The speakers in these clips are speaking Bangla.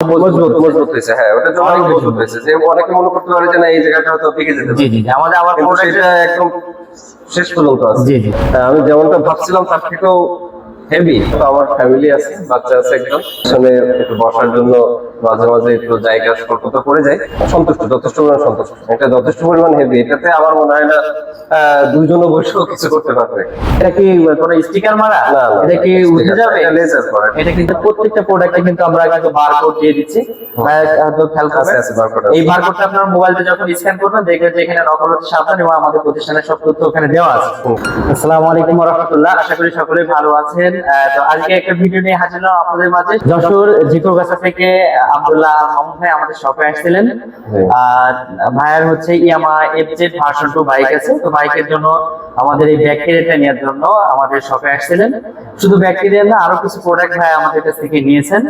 মজবুত মজবুত হয়েছে হ্যাঁ ওটা অনেক মজবুত হয়েছে যে অনেকে মনে করতে পারে যে না এই জায়গাটা হয়তো ভেঙে যেতে জি জি জি। আমাদের আবার কিন্তু সেটা একদম শেষ পর্যন্ত আছে জি জি আমি যেমনটা ভাবছিলাম তার থেকেও হেভি তো আমার ফ্যামিলি আছে বাচ্চা আছে একদম পিছনে একটু বসার জন্য মাঝে মাঝে একটু জায়গা স্বল্পতা পড়ে যায়। সন্তুষ্ট যথেষ্ট পরিমাণ সন্তুষ্ট। এটা যথেষ্ট পরিমাণ হেভি এটাতে আমার মনে হয় না দুইজনও বসেও কিছু করতে পারবে। এটা কি কোনো স্টিকার মারা? না এটা কি উঠে যাবে? লেজার করা এটা কিন্তু প্রত্যেকটা প্রোডাক্টে কিন্তু আমরা কিন্তু বারকোড দিয়ে দিচ্ছি। খেয়াল আছে, আছে, এই বারকোডটা আপনার মোবাইলে যখন স্ক্যান করবেন দেখবেন যে এখানে নকল হচ্ছে সাবধান এবং আমাদের প্রতিষ্ঠানের সব তথ্য ওখানে দেওয়া আছে। আসসালামু আলাইকুম রহমতুল্লাহ। আশা করি সকলে ভালো আছেন। তো আজকে একটা ভিডিও নিয়ে হাজির হলাম আপনাদের মাঝে। যশোর জিকোগাছা থেকে আব্দুল্লাহ মামুন ভাই আমাদের শপে আসছিলেন। ভাইয়ার হচ্ছে Yamaha FZ version two bike আছে। তো বাইকের জন্য আমাদের এই নেওয়ার জন্য আমাদের শপে আসছিলেন। শুধু ব্যাকটেরিয়া না আরও কিছু প্রোডাক্ট ভাই আমাদের কাছ থেকে নিয়েছেন।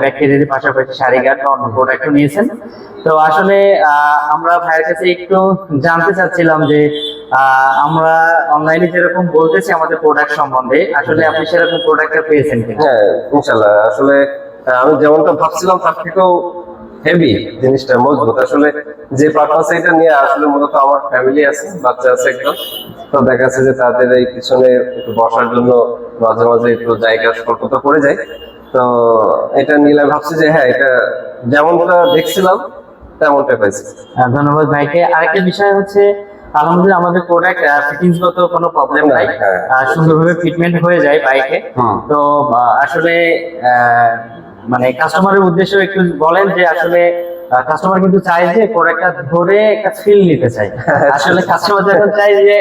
ব্যাকটেরিয়ার পাশাপাশি শাড়ি গার্ড বা অন্য প্রোডাক্টও নিয়েছেন। তো আসলে আহ, আমরা ভাইয়ের কাছে একটু জানতে চাচ্ছিলাম যে আমরা অনলাইনে যেরকম বলতেছি আমাদের প্রোডাক্ট সম্বন্ধে আসলে আপনি সেরকম প্রোডাক্টটা পেয়েছেন হ্যাঁ ইনশাল্লাহ আসলে আমি যেমনটা ভাবছিলাম তার থেকেও হেভি জিনিসটা মজবুত। আসলে যে পারপাসে এটা নিয়ে আসলে মূলত আমার ফ্যামিলি আছে বাচ্চা আছে একদম তো দেখা যাচ্ছে যে তাদের এই পিছনে একটু বসার জন্য মাঝে মাঝে একটু জায়গা স্বল্পতা পড়ে যায়। তো এটা নিলে ভাবছি যে হ্যাঁ এটা যেমনটা দেখছিলাম তেমনটা পাইছি। ধন্যবাদ ভাইকে। আরেকটা বিষয় হচ্ছে আলহামদুলিল্লাহ আমাদের প্রোডাক্ট ফিটিংস গত কোনো প্রবলেম নাই। হ্যাঁ। আহ, সুন্দরভাবে ফিটমেন্ট হয়ে যায় বাইকে তো আসলে আহ, মানে কাস্টমারের উদ্দেশ্যে একটু বলেন যে আসলে কাস্টমার কিন্তু চায় যে প্রোডাক্টটা ধরে একটা ফিল নিতে চাই আসলে কাস্টমার যখন চাই যে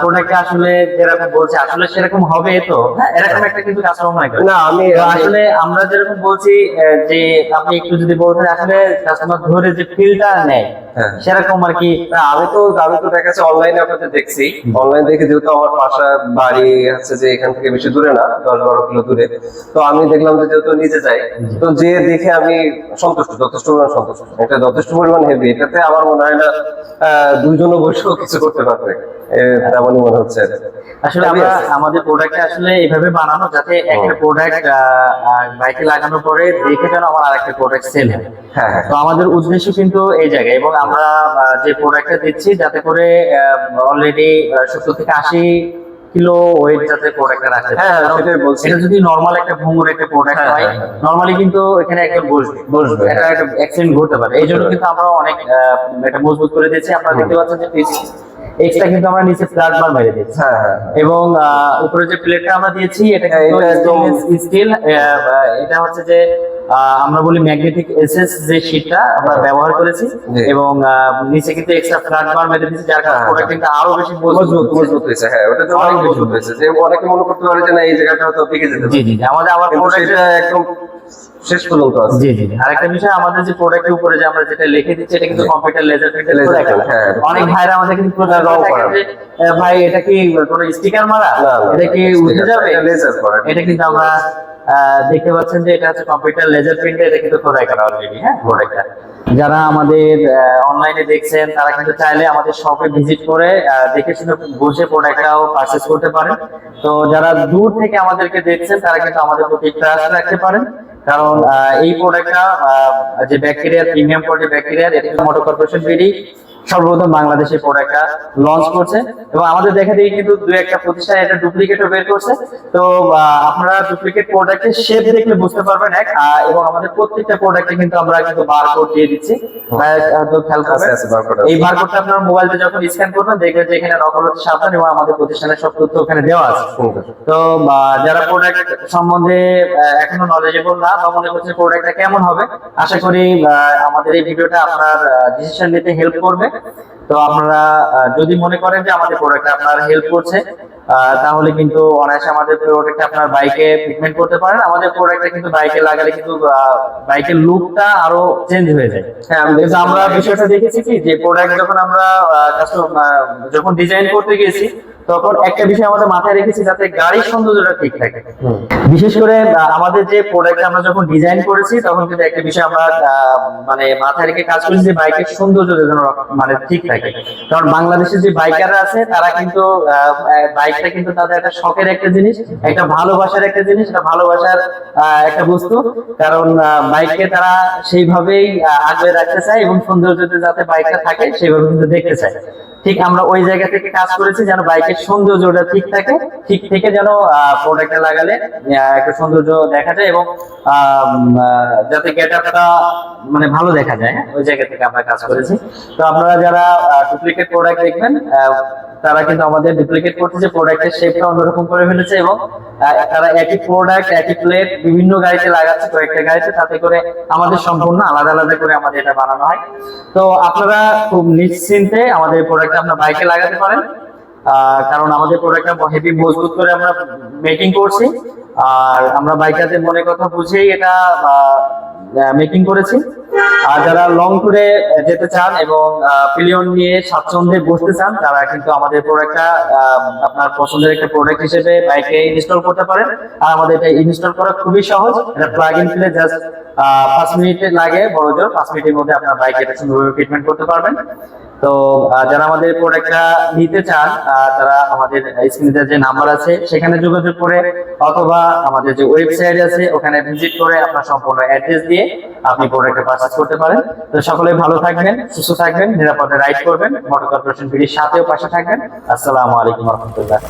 প্রোডাক্টটা আসলে যেরকম বলছে আসলে সেরকম হবে তো? হ্যাঁ, এরকম একটা কিন্তু কাস্টমার মনে করে। না আমি আসলে আমরা যেরকম বলছি যে আপনি একটু যদি বলতেন আসলে কাস্টমার ধরে যে ফিলটা নেয় হ্যাঁ। সেরকম আর কি। আমি তো আমি তো দেখা অনলাইনে আপনাদের দেখছি। অনলাইন দেখে যেহেতু আমার পাশা বাড়ি হচ্ছে যে এখান থেকে বেশি দূরে না দশ বারো কিলো দূরে। তো আমি দেখলাম যে যেহেতু নিজে যাই তো যে দেখে আমি সন্তুষ্ট যথেষ্ট এটা যথেষ্ট পরিমাণ হেভি এটাতে আমার মনে হয় না দুইজনও বসেও কিছু করতে পারবে। তেমনই মনে হচ্ছে। আসলে আমরা আমাদের প্রোডাক্টটা আসলে এইভাবে বানানো যাতে একটা প্রোডাক্ট বাইকে লাগানোর পরে দেখে যেন আমার আরেকটা প্রোডাক্ট সেল হয়। হ্যাঁ হ্যাঁ। তো আমাদের উদ্দেশ্য কিন্তু এই জায়গায়। এবং আমরা যে প্রোডাক্টটা দিচ্ছি যাতে করে অলরেডি সত্তর থেকে আশি কিলো ওয়েট যাতে প্রোডাক্টটা পারে। হ্যাঁ, সেটাই বলছি। এটা যদি নর্মাল একটা ভঙ্গুর একটা প্রোডাক্ট হ্যাঁ। নর্মালি কিন্তু এখানে একজন বসবে বসবে, এটা। একটা অ্যাক্সিডেন্ট ঘটতে পারে এই জন্য কিন্তু আমরা অনেক এটা মজবুত করে দিয়েছি আপনারা দেখতে পাচ্ছেন যে এক্সট্রা কিন্তু আমরা নিচে ফ্ল্যাট বার মেরে দিয়েছি হ্যাঁ হ্যাঁ এবং উপরে যে প্লেটটা আমরা দিয়েছি এটা হ্যাঁ, এটা স্টিল এটা হচ্ছে যে আমরা বলি ম্যাগনেটিক এসএস যে শীটটা আমরা ব্যবহার করেছি এবং নিচে কিন্তু এক্সট্রা ফ্ল্যাট বার মেরে দিয়েছি যার কারণে হ্যাঁ, প্রোডাক্ট কিন্তু আরও বেশি মজবুত মজবুত হয়েছে। হ্যাঁ ওটা জন্য অনেক মজবুত হয়েছে। যে অনেকে মনে করতে পারে যে না এই জায়গাটা হয়তো ভেঙে যেতে জি জি জি। আমাদের আবার সেটা একদম শেষ পর্যন্ত আছে। জি জি। আরেকটা বিষয় আমাদের যে প্রোডাক্টের উপরে যে আমরা যেটা লিখে দিচ্ছি এটা কিন্তু কম্পিউটার লেজার প্রিন্টের হ্যাঁ। অনেক ভাইরা আমাদের কিন্তু রং করে ভাই এটা কি কোনো স্টিকার মারা? এটা কি উঠে যাবে? এটা করা। এটা কিন্তু আমরা দেখতে পাচ্ছেন যে এটা হচ্ছে কম্পিউটার লেজার প্রিন্টে এটা কিন্তু খোদাই করা অলরেডি হ্যাঁ? প্রোডাক্টটা যারা আমাদের অনলাইনে দেখছেন, তারা কিন্তু চাইলে আমাদের শপে ভিজিট করে দেখে শুনে বসে প্রোডাক্টটাও পারচেজ করতে পারেন। তো যারা দূর থেকে আমাদেরকে দেখছেন, তারা কিন্তু আমাদের প্রতি ট্রাস্ট রাখতে পারেন। কারণ এই প্রোডাক্টটা যে ব্যাকটেরিয়া প্রিমিয়াম কোয়ালিটি ব্যাকটেরিয়া এটা মোটর কর্পোরেশন বিডি। সর্বপ্রথম বাংলাদেশে প্রোডাক্টটা লঞ্চ করছে। এবং আমাদের দেখা দেখি কিন্তু দু একটা প্রতিষ্ঠান এটা ডুপ্লিকেটও বের করছে। তো আপনারা ডুপ্লিকেট প্রোডাক্টের শেপ দেখলে বুঝতে পারবেন এক এবং আমাদের প্রত্যেকটা প্রোডাক্টে কিন্তু আমরা কিন্তু বারকোড দিয়ে দিচ্ছি। খেয়াল করবেন। এই বারকোডটা আপনার মোবাইলে যখন স্ক্যান করবেন দেখবেন যে এখানে নকল হচ্ছে সাবধান এবং আমাদের প্রতিষ্ঠানের সব তথ্য ওখানে দেওয়া আছে। তো যারা প্রোডাক্ট সম্বন্ধে এখনও নলেজেবল না বা মনে করছে প্রোডাক্টটা কেমন হবে আশা করি আমাদের এই ভিডিওটা আপনার ডিসিশন নিতে হেল্প করবে। তো আপনারা যদি মনে করেন যে আমাদের প্রোডাক্ট আপনার হেল্প করছে তাহলে কিন্তু অনায়াসে আমাদের প্রোডাক্ট আপনার বাইকে ট্রিটমেন্ট করতে পারেন। আমাদের প্রোডাক্টটা কিন্তু বাইকে লাগালে কিন্তু বাইকের লুকটা আরও চেঞ্জ হয়ে যায়। হ্যাঁ, আমি আমরা বিষয়টা দেখেছি কি যে প্রোডাক্ট যখন আমরা যখন ডিজাইন করতে গেছি তখন একটা বিষয় আমাদের মাথায় রেখেছি যাতে গাড়ির সৌন্দর্যটা ঠিক থাকে। বিশেষ করে আমাদের যে প্রোডাক্ট আমরা যখন ডিজাইন করেছি, তখন কিন্তু একটা বিষয় আমরা মানে মাথায় রেখে কাজ করেছি যে বাইকের সৌন্দর্য যেন মানে ঠিক থাকে। কারণ বাংলাদেশের যে বাইকাররা আছে, তারা কিন্তু বাইকটা কিন্তু তাদের একটা শখের একটা জিনিস, একটা ভালোবাসার একটা জিনিস, একটা ভালোবাসার একটা বস্তু। কারণ বাইককে তারা সেইভাবেই আগলে রাখতে চায় এবং সৌন্দর্যতে যাতে বাইকটা থাকে, সেইভাবে কিন্তু দেখতে চায়। ঠিক আমরা ওই জায়গা থেকে কাজ করেছি যেন বাইকের সৌন্দর্যটা ঠিক থাকে, ঠিক থেকে যেন প্রোডাক্টটা লাগালে একটা সৌন্দর্য দেখা যায় এবং যাতে গেট মানে ভালো দেখা যায় হ্যাঁ? ওই জায়গা থেকে আমরা কাজ করেছি তো আপনারা যারা ডুপ্লিকেট প্রোডাক্ট দেখবেন তারা কিন্তু আমাদের ডুপ্লিকেট করতেছে প্রোডাক্টের শেপটা অন্যরকম করে ফেলেছে এবং তারা একই প্রোডাক্ট একই প্লেট বিভিন্ন গাড়িতে লাগাচ্ছে, কয়েকটা গাড়িতে, তাতে করে আমাদের সম্পূর্ণ আলাদা আলাদা করে আমাদের এটা বানানো হয় তো আপনারা খুব নিশ্চিন্তে আমাদের প্রোডাক্টটা আপনার বাইকে লাগাতে পারেন কারণ আমাদের প্রোডাক্টটা হেভি মজবুত করে আমরা মেকিং করছি। আর আমরা বাইকারদের মনে কথা বুঝেই এটা মেকিং করেছি। আর যারা লং ট্যুরে যেতে চান এবং পিলিয়ন নিয়ে স্বাচ্ছন্দ্যে বসতে চান, তারা কিন্তু আমাদের প্রোডাক্টটা আপনার পছন্দের একটা প্রোডাক্ট হিসেবে বাইকে ইনস্টল করতে পারেন। আর আমাদের এটা ইনস্টল করা খুবই সহজ। এটা প্লাগ ইন দিলে জাস্ট পাঁচ মিনিটে লাগে, বড় জোর। পাঁচ মিনিটের মধ্যে আপনার বাইকে এটা সুন্দরভাবে ট্রিটমেন্ট করতে পারবেন। তো যারা আমাদের প্রোডাক্টটা নিতে চান তারা আমাদের স্ক্রিনে যে নাম্বার আছে, সেখানে যোগাযোগ করে অথবা আমাদের যে ওয়েবসাইট আছে, ওখানে ভিজিট করে আপনার সম্পূর্ণ অ্যাড্রেস দিয়ে আপনি প্রোডাক্টটা পারচেজ করতে পারেন। তো সকলে ভালো থাকবেন, সুস্থ থাকবেন, নিরাপদে রাইড করবেন মোটর কর্পোরেশন বিডির সাথেও পাশে থাকবেন। আসসালামু আলাইকুম রহমতুল্লাহ।